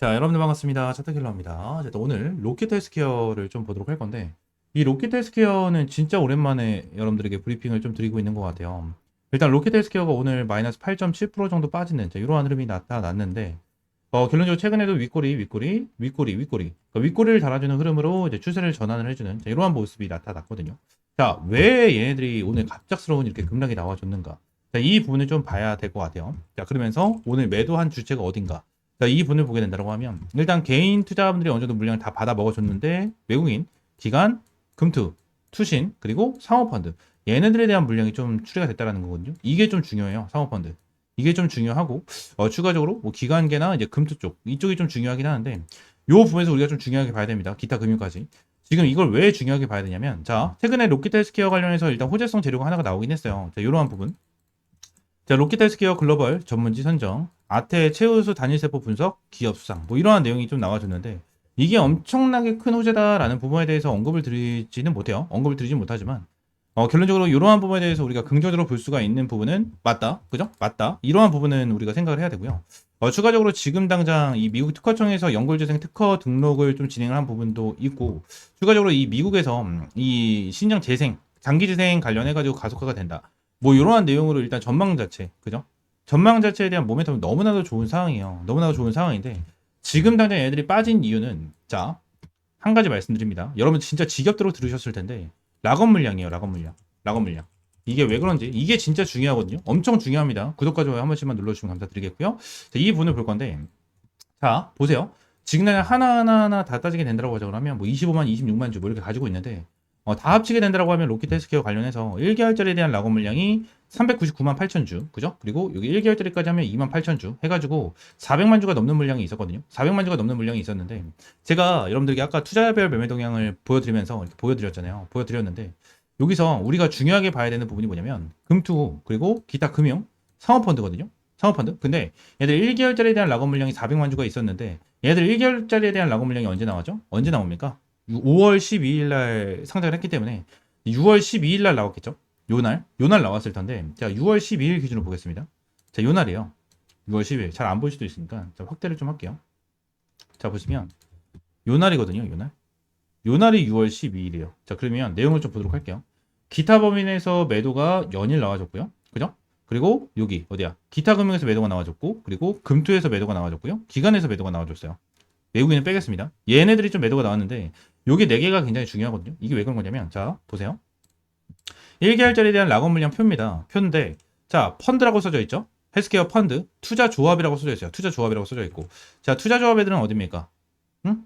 자, 여러분들 반갑습니다. 차트킬러입니다. 오늘 로켓 헬스케어를 좀 보도록 할 건데, 이 로켓 헬스케어는 진짜 오랜만에 여러분들에게 브리핑을 좀 드리고 있는 것 같아요. 일단 로켓 헬스케어가 오늘 마이너스 8.7% 정도 빠지는 자, 이러한 흐름이 나타났는데, 어, 결론적으로 최근에도 윗꼬리, 윗꼬리, 윗꼬리, 윗꼬리, 그러니까 윗꼬리를 달아주는 흐름으로 이제 추세를 전환을 해주는 자, 이러한 모습이 나타났거든요. 자, 왜 얘네들이 오늘 갑작스러운 이렇게 급락이 나와줬는가? 자, 이 부분을 좀 봐야 될 것 같아요. 자, 그러면서 오늘 매도한 주체가 어딘가? 자, 이 분을 보게 된다고 하면 일단 개인 투자자분들이 어느 정도 물량을 다 받아 먹어줬는데 외국인, 기관, 금투, 투신 그리고 상호펀드 얘네들에 대한 물량이 좀 추리가 됐다라는 거거든요. 이게 좀 중요해요. 상호펀드 이게 좀 중요하고 어, 추가적으로 뭐 기관계나 이제 금투 쪽 이쪽이 좀 중요하긴 하는데 요 부분에서 우리가 좀 중요하게 봐야 됩니다. 기타 금융까지. 지금 이걸 왜 중요하게 봐야 되냐면 자 최근에 로켓 헬스케어 관련해서 일단 호재성 재료가 하나가 나오긴 했어요. 자 이러한 부분. 자 로켓 헬스케어 글로벌 전문지 선정 아태 최우수 단일세포 분석 기업 수상 뭐 이러한 내용이 좀 나와줬는데 이게 엄청나게 큰 호재다라는 부분에 대해서 언급을 드리지는 못해요. 언급을 드리진 못하지만 어, 결론적으로 이러한 부분에 대해서 우리가 긍정적으로 볼 수가 있는 부분은 맞다, 그죠? 맞다. 이러한 부분은 우리가 생각을 해야 되고요. 어, 추가적으로 지금 당장 이 미국 특허청에서 연골재생 특허 등록을 좀 진행을 한 부분도 있고, 추가적으로 이 미국에서 음, 이 신장 재생, 장기 재생 관련해 가지고 가속화가 된다. 뭐 이러한 내용으로 일단 전망 자체, 그죠? 전망 자체에 대한 모멘텀이 너무나도 좋은 상황이에요. 너무나도 좋은 상황인데 지금 당장 얘들이 빠진 이유는 자 한 가지 말씀드립니다. 여러분 진짜 지겹도록 들으셨을 텐데 락업 물량이에요. 락업 물량. 락업 물량. 이게 왜 그런지 이게 진짜 중요하거든요. 엄청 중요합니다. 구독과 좋아요 한 번씩만 눌러주시면 감사드리겠고요. 자, 이 부분을 볼 건데 자 보세요. 지금 당장 하나하나 하나 다 따지게 된다고 하자 그러면 뭐 25만, 26만 주 뭐 이렇게 가지고 있는데 어, 다 합치게 된다고 하면 로켓 헬스케어 관련해서 1개월짜리에 대한 락업 물량이 399만 8천 주, 그죠? 그리고 여기 1개월짜리까지 하면 2만 8천 주 해가지고 400만 주가 넘는 물량이 있었거든요. 400만 주가 넘는 물량이 있었는데 제가 여러분들에게 아까 투자별 매매 동향을 보여드리면서 이렇게 보여드렸잖아요. 보여드렸는데 여기서 우리가 중요하게 봐야 되는 부분이 뭐냐면 금투 그리고 기타 금융 상호펀드거든요. 상호펀드. 근데 얘들 1개월짜리에 대한 락업 물량이 400만 주가 있었는데 얘들 1개월짜리에 대한 락업 물량이 언제 나왔죠? 언제 나옵니까? 5월 12일 날 상장을 했기 때문에 6월 12일 날 나왔겠죠? 요 날, 요날 나왔을 텐데, 자, 6월 12일 기준으로 보겠습니다. 자, 요 날이에요. 6월 12일. 잘 안 보일 수도 있으니까, 자, 확대를 좀 할게요. 자, 보시면, 요 날이거든요, 요 날. 요 날이 6월 12일이에요. 자, 그러면 내용을 좀 보도록 할게요. 기타 범인에서 매도가 연일 나와줬고요. 그죠? 그리고 여기, 어디야? 기타 금융에서 매도가 나와줬고, 그리고 금투에서 매도가 나와줬고요. 기관에서 매도가 나와줬어요. 외국인은 빼겠습니다. 얘네들이 좀 매도가 나왔는데, 요게 4개가 굉장히 중요하거든요. 이게 왜 그런 거냐면, 자, 보세요. 1개월짜리에 대한 락업 물량 표입니다. 표인데, 자, 펀드라고 써져 있죠? 헬스케어 펀드, 투자 조합이라고 써져 있어요. 투자 조합이라고 써져 있고. 자, 투자 조합 애들은 어디입니까? 응?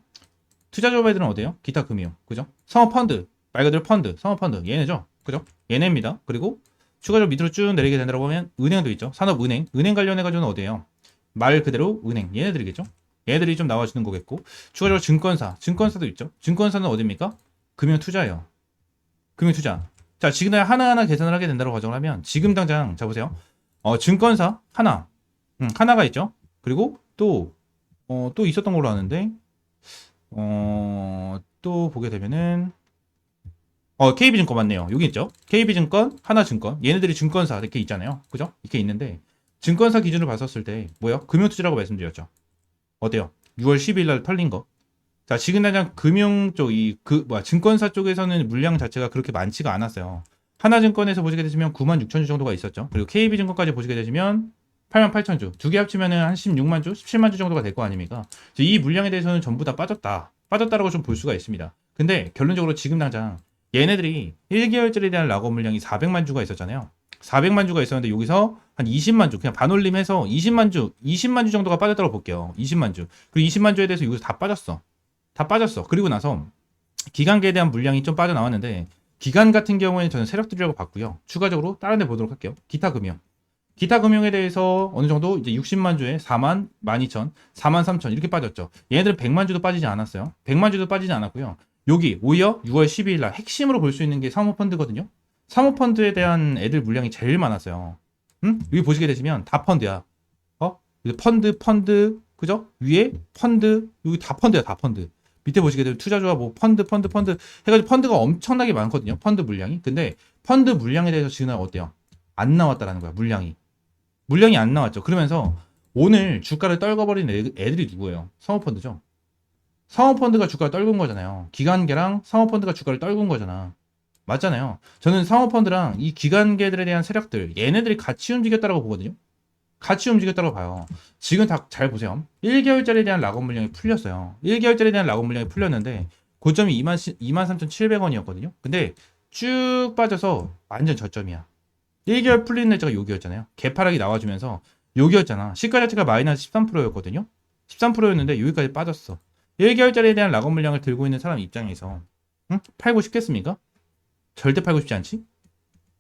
투자 조합 애들은 어디예요? 기타 금융. 그죠? 상업 펀드. 말 그대로 펀드. 상업 펀드. 얘네죠? 그죠? 얘네입니다. 그리고 추가적으로 밑으로 쭉 내리게 된다고 하면 은행도 있죠. 산업은행. 은행 관련해 가지고는 어디예요? 말 그대로 은행. 얘네들이겠죠? 얘네들이 좀 나와주는 거겠고. 추가적으로 증권사. 증권사도 있죠. 증권사는 어디입니까? 금융 투자예요. 금융 투자. 자, 지금 하나하나 계산을 하게 된다고 가정을 하면 지금 당장 자 보세요. 어, 증권사 하나. 음, 하나가 있죠. 그리고 또 어, 또 있었던 걸로 아는데 어, 또 보게 되면은 어, KB증권 맞네요. 여기 있죠. KB증권, 하나증권. 얘네들이 증권사 이렇게 있잖아요. 그죠? 이렇게 있는데 증권사 기준으로 봤었을 때 뭐요? 금융투자라고 말씀드렸죠. 어때요? 6월 10일 날 털린 거. 자, 지금 당장 금융 쪽, 이, 그, 뭐야, 증권사 쪽에서는 물량 자체가 그렇게 많지가 않았어요. 하나증권에서 보시게 되시면 9만 6천 주 정도가 있었죠. 그리고 KB증권까지 보시게 되시면 8만 8천 주. 두 개 합치면은 한 16만 주, 17만 주 정도가 될 거 아닙니까? 이 물량에 대해서는 전부 다 빠졌다. 빠졌다라고 좀 볼 수가 있습니다. 근데 결론적으로 지금 당장 얘네들이 1개월짜리에 대한 락업 물량이 400만 주가 있었잖아요. 400만 주가 있었는데 여기서 한 20만 주, 그냥 반올림해서 20만 주, 20만 주 정도가 빠졌다고 볼게요. 20만 주. 그리고 20만 주에 대해서 여기서 다 빠졌어. 다 빠졌어. 그리고 나서 기간계에 대한 물량이 좀 빠져나왔는데 기간 같은 경우에는 저는 세력들이라고 봤고요. 추가적으로 다른 데 보도록 할게요. 기타 금융. 기타 금융에 대해서 어느 정도 이제 60만 주에 4만, 12,000, 4만 3천 이렇게 빠졌죠. 얘네들은 100만 주도 빠지지 않았어요. 100만 주도 빠지지 않았고요. 여기 오히려 6월 12일 날 핵심으로 볼 수 있는 게 사모펀드거든요. 사모펀드에 대한 애들 물량이 제일 많았어요. 음? 여기 보시게 되시면 다 펀드야. 어? 펀드, 펀드, 그죠? 위에 펀드, 여기 다 펀드야, 다 펀드. 밑에 보시게 되면 투자조합 뭐 펀드 펀드 펀드 해가지고 펀드가 엄청나게 많거든요 펀드 물량이 근데 펀드 물량에 대해서 지금 어때요 안 나왔다라는 거야 물량이 물량이 안 나왔죠 그러면서 오늘 주가를 떨궈버린 애- 애들이 누구예요? 사모펀드죠. 사모펀드가 주가를 떨군 거잖아요. 기관계랑 사모펀드가 주가를 떨군 거잖아. 맞잖아요. 저는 사모펀드랑 이 기관계들에 대한 세력들, 얘네들이 같이 움직였다고 보거든요. 같이 움직였다고 봐요. 지금 다 잘 보세요. 1개월짜리에 대한 락업 물량이 풀렸어요. 1개월짜리에 대한 락업 물량이 풀렸는데 고점이 2만 23,700원이었거든요. 근데 쭉 빠져서 완전 저점이야. 1개월 풀린 날짜가 여기였잖아요. 개파락이 나와주면서 여기였잖아. 시가 자체가 마이너스 13%였거든요. 13%였는데 여기까지 빠졌어. 1개월짜리에 대한 락업 물량을 들고 있는 사람 입장에서 응? 팔고 싶겠습니까? 절대 팔고 싶지 않지?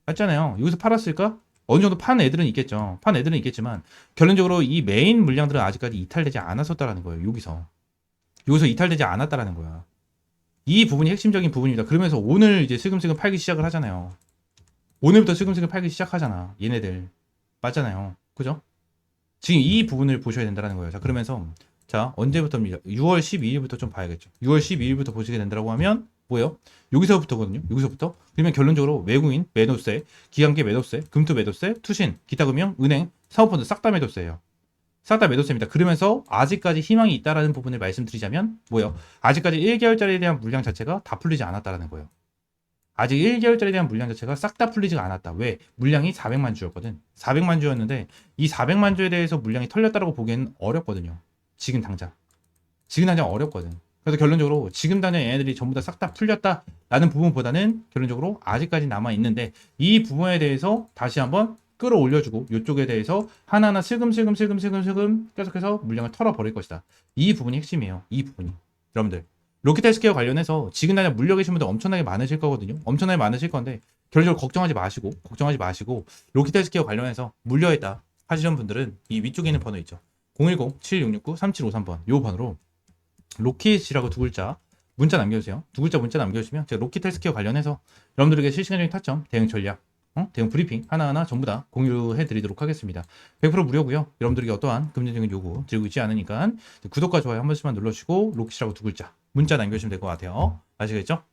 맞잖아요. 여기서 팔았을까? 어느 정도 판 애들은 있겠죠. 판 애들은 있겠지만 결론적으로 이 메인 물량들은 아직까지 이탈되지 않았었다라는 거예요. 여기서 여기서 이탈되지 않았다라는 거야. 이 부분이 핵심적인 부분입니다. 그러면서 오늘 이제 슬금슬금 팔기 시작을 하잖아요. 오늘부터 슬금슬금 팔기 시작하잖아. 얘네들 맞잖아요. 그죠? 지금 이 부분을 보셔야 된다는 거예요. 자 그러면서 자 언제부터입니까? 6월 12일부터 좀 봐야겠죠. 6월 12일부터 보시게 된다고 하면 뭐예요? 여기서부터거든요. 여기서부터. 그러면 결론적으로 외국인 매도세, 기관계 매도세, 금투 매도세, 투신, 기타금융, 은행, 사모펀드 싹 다 매도세예요. 싹 다 매도세입니다. 그러면서 아직까지 희망이 있다라는 부분을 말씀드리자면 뭐예요? 아직까지 1개월짜리에 대한 물량 자체가 다 풀리지 않았다라는 거예요. 아직 1개월짜리에 대한 물량 자체가 싹 다 풀리지가 않았다. 왜? 물량이 400만 주였거든. 400만 주였는데 이 400만 주에 대해서 물량이 털렸다고 보기엔 어렵거든요. 지금 당장. 지금 당장 어렵거든. 그래서 결론적으로 지금 당장 얘네들이 전부 다 싹 다 풀렸다라는 부분보다는 결론적으로 아직까지 남아 있는데 이 부분에 대해서 다시 한번 끌어올려주고 이쪽에 대해서 하나하나 슬금슬금 슬금슬금 슬금 계속해서 물량을 털어버릴 것이다. 이 부분이 핵심이에요. 이 부분이. 여러분들 로켓 헬스케어 관련해서 지금 당장 물려 계신 분들 엄청나게 많으실 거거든요. 엄청나게 많으실 건데 결론적으로 걱정하지 마시고 걱정하지 마시고 로켓 헬스케어 관련해서 물려있다 하시는 분들은 이 위쪽에 있는 번호 있죠. 010-7669-3753번 요 번호로 로켓이라고 두 글자 문자 남겨주세요. 두 글자 문자 남겨주시면 제가 로켓 헬스케어 관련해서 여러분들에게 실시간적인 타점, 대응 전략, 어? 대응 브리핑 하나하나 전부 다 공유해 드리도록 하겠습니다. 100% 무료고요. 여러분들에게 어떠한 금전적인 요구 드리고 있지 않으니까 구독과 좋아요 한 번씩만 눌러주시고 로켓이라고 두 글자 문자 남겨주시면 될 것 같아요. 아시겠죠?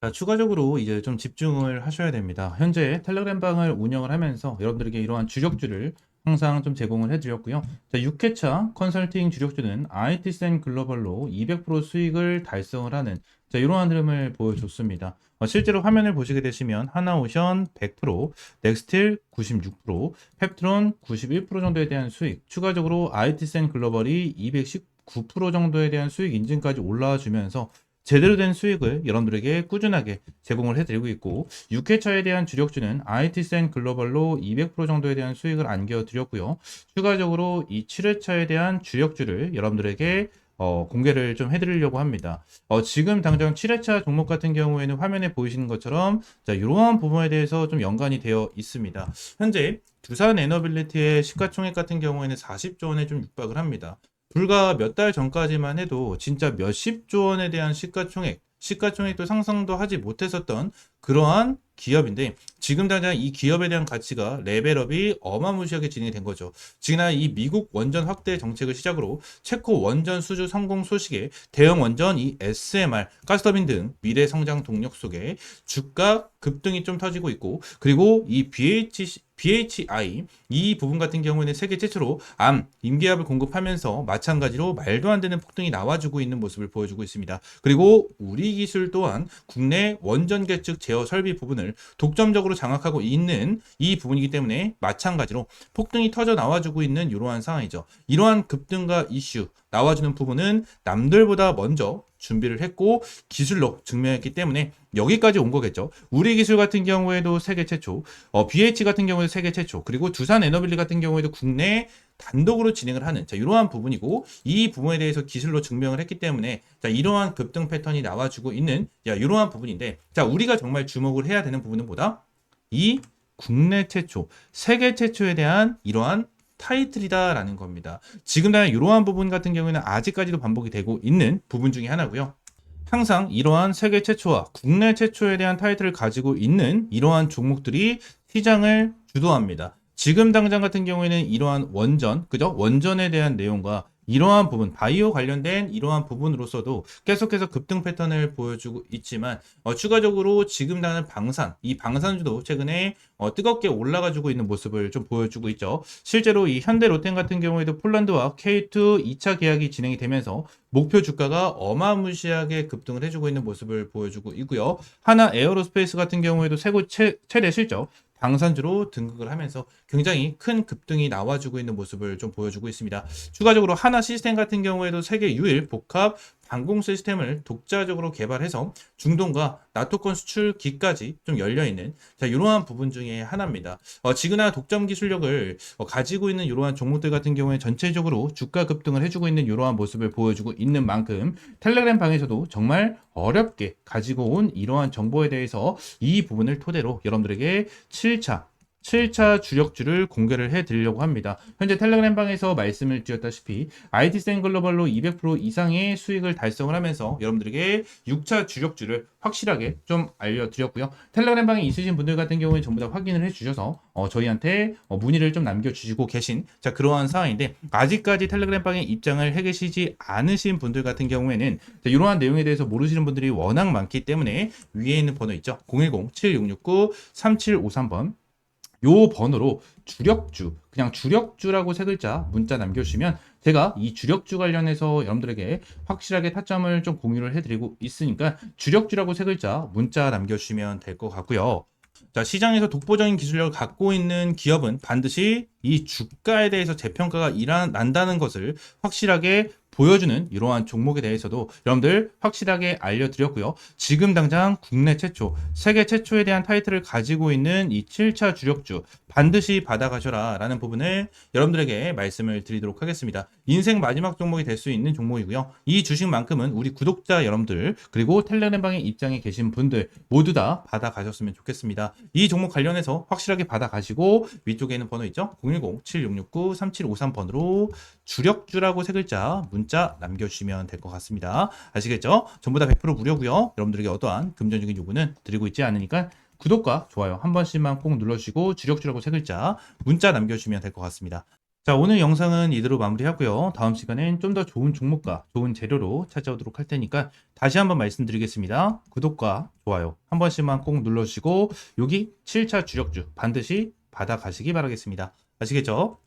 자, 추가적으로 이제 좀 집중을 하셔야 됩니다. 현재 텔레그램 방을 운영을 하면서 여러분들에게 이러한 주력주를 항상 좀 제공을 해드렸고요. 자, 6회차 컨설팅 주력주는 IT센 글로벌로 200% 수익을 달성을 하는 자, 이러한 흐름을 보여줬습니다. 어, 실제로 화면을 보시게 되시면 하나오션 100%, 넥스틸 96%, 펩트론 91% 정도에 대한 수익, 추가적으로 IT센 글로벌이 219% 정도에 대한 수익 인증까지 올라와 주면서 제대로 된 수익을 여러분들에게 꾸준하게 제공을 해드리고 있고 6회차에 대한 주력주는 IT센 글로벌로 200% 정도에 대한 수익을 안겨드렸고요. 추가적으로 이 7회차에 대한 주력주를 여러분들에게 어, 공개를 좀 해드리려고 합니다. 어, 지금 당장 7회차 종목 같은 경우에는 화면에 보이시는 것처럼 자, 이러한 부분에 대해서 좀 연관이 되어 있습니다. 현재 두산 에너빌리티의 시가총액 같은 경우에는 40조 원에 좀 육박을 합니다. 불과 몇 달 전까지만 해도 진짜 몇십조 원에 대한 시가총액, 시가총액도 상상도 하지 못했었던 그러한 기업인데 지금 당장 이 기업에 대한 가치가 레벨업이 어마무시하게 진행이 된 거죠. 지난 이 미국 원전 확대 정책을 시작으로 체코 원전 수주 성공 소식에 대형 원전 이 SMR, 가스터빈 등 미래 성장 동력 속에 주가 급등이 좀 터지고 있고 그리고 이 BH, BHI 이 부분 같은 경우에는 세계 최초로 암 임기압을 공급하면서 마찬가지로 말도 안 되는 폭등이 나와주고 있는 모습을 보여주고 있습니다. 그리고 우리 기술 또한 국내 원전 계측 제어 설비 부분을 독점적으로 장악하고 있는 이 부분이기 때문에 마찬가지로 폭등이 터져 나와주고 있는 이러한 상황이죠. 이러한 급등과 이슈 나와주는 부분은 남들보다 먼저 준비를 했고 기술로 증명했기 때문에 여기까지 온 거겠죠. 우리 기술 같은 경우에도 세계 최초, 어, BH 같은 경우에도 세계 최초, 그리고 두산 에너빌리 같은 경우에도 국내 단독으로 진행을 하는 자 이러한 부분이고 이 부분에 대해서 기술로 증명을 했기 때문에 자 이러한 급등 패턴이 나와주고 있는 자 이러한 부분인데 자 우리가 정말 주목을 해야 되는 부분은 뭐다? 이 국내 최초, 세계 최초에 대한 이러한 타이틀이다라는 겁니다. 지금 당장 이러한 부분 같은 경우에는 아직까지도 반복이 되고 있는 부분 중에 하나고요. 항상 이러한 세계 최초와 국내 최초에 대한 타이틀을 가지고 있는 이러한 종목들이 시장을 주도합니다. 지금 당장 같은 경우에는 이러한 원전, 그죠? 원전에 대한 내용과 이러한 부분, 바이오 관련된 이러한 부분으로서도 계속해서 급등 패턴을 보여주고 있지만 어, 추가적으로 지금 나는 방산, 이 방산주도 최근에 어, 뜨겁게 올라가지고 있는 모습을 좀 보여주고 있죠. 실제로 이 현대 롯데 같은 경우에도 폴란드와 K2 2차 계약이 진행이 되면서 목표 주가가 어마무시하게 급등을 해주고 있는 모습을 보여주고 있고요. 하나 에어로스페이스 같은 경우에도 최고 최, 최대 실적 방산주로 등극을 하면서 굉장히 큰 급등이 나와주고 있는 모습을 좀 보여주고 있습니다. 추가적으로 하나 시스템 같은 경우에도 세계 유일 복합 방공 시스템을 독자적으로 개발해서 중동과 나토권 수출기까지 좀 열려 있는 자 이러한 부분 중에 하나입니다. 어, 지그나 독점 기술력을 어, 가지고 있는 이러한 종목들 같은 경우에 전체적으로 주가 급등을 해주고 있는 이러한 모습을 보여주고 있는 만큼 텔레그램 방에서도 정말 어렵게 가지고 온 이러한 정보에 대해서 이 부분을 토대로 여러분들에게 7차 7차 주력주를 공개를 해 드리려고 합니다. 현재 텔레그램 방에서 말씀을 드렸다시피 IT센 글로벌로 200% 이상의 수익을 달성을 하면서 여러분들에게 6차 주력주를 확실하게 좀 알려드렸고요. 텔레그램 방에 있으신 분들 같은 경우에 전부 다 확인을 해주셔서 어, 저희한테 어, 문의를 좀 남겨주시고 계신 자 그러한 상황인데 아직까지 텔레그램 방에 입장을 해 계시지 않으신 분들 같은 경우에는 자, 이러한 내용에 대해서 모르시는 분들이 워낙 많기 때문에 위에 있는 번호 있죠. 010-7669-3753번 요 번호로 주력주, 그냥 주력주라고 세 글자 문자 남겨주시면 제가 이 주력주 관련해서 여러분들에게 확실하게 타점을 좀 공유를 해드리고 있으니까 주력주라고 세 글자 문자 남겨주시면 될 것 같고요. 자, 시장에서 독보적인 기술력을 갖고 있는 기업은 반드시 이 주가에 대해서 재평가가 일어난, 난다는 것을 확실하게 보여주는 이러한 종목에 대해서도 여러분들 확실하게 알려드렸고요. 지금 당장 국내 최초, 세계 최초에 대한 타이틀을 가지고 있는 이 7차 주력주 반드시 받아가셔라 라는 부분을 여러분들에게 말씀을 드리도록 하겠습니다. 인생 마지막 종목이 될 수 있는 종목이고요. 이 주식만큼은 우리 구독자 여러분들 그리고 텔레그램방에 입장에 계신 분들 모두 다 받아가셨으면 좋겠습니다. 이 종목 관련해서 확실하게 받아가시고 위쪽에 있는 번호 있죠? 010-7669-3753번으로 주력주라고 세 글자 문자 남겨주시면 될 것 같습니다. 아시겠죠? 전부 다 100% 무료고요. 여러분들에게 어떠한 금전적인 요구는 드리고 있지 않으니까 구독과 좋아요 한 번씩만 꼭 눌러주시고 주력주라고 세 글자 문자 남겨주시면 될 것 같습니다. 자, 오늘 영상은 이대로 마무리하고요. 다음 시간엔 좀 더 좋은 종목과 좋은 재료로 찾아오도록 할 테니까 다시 한번 말씀드리겠습니다. 구독과 좋아요 한 번씩만 꼭 눌러주시고 여기 7차 주력주 반드시 받아가시기 바라겠습니다. 아시겠죠?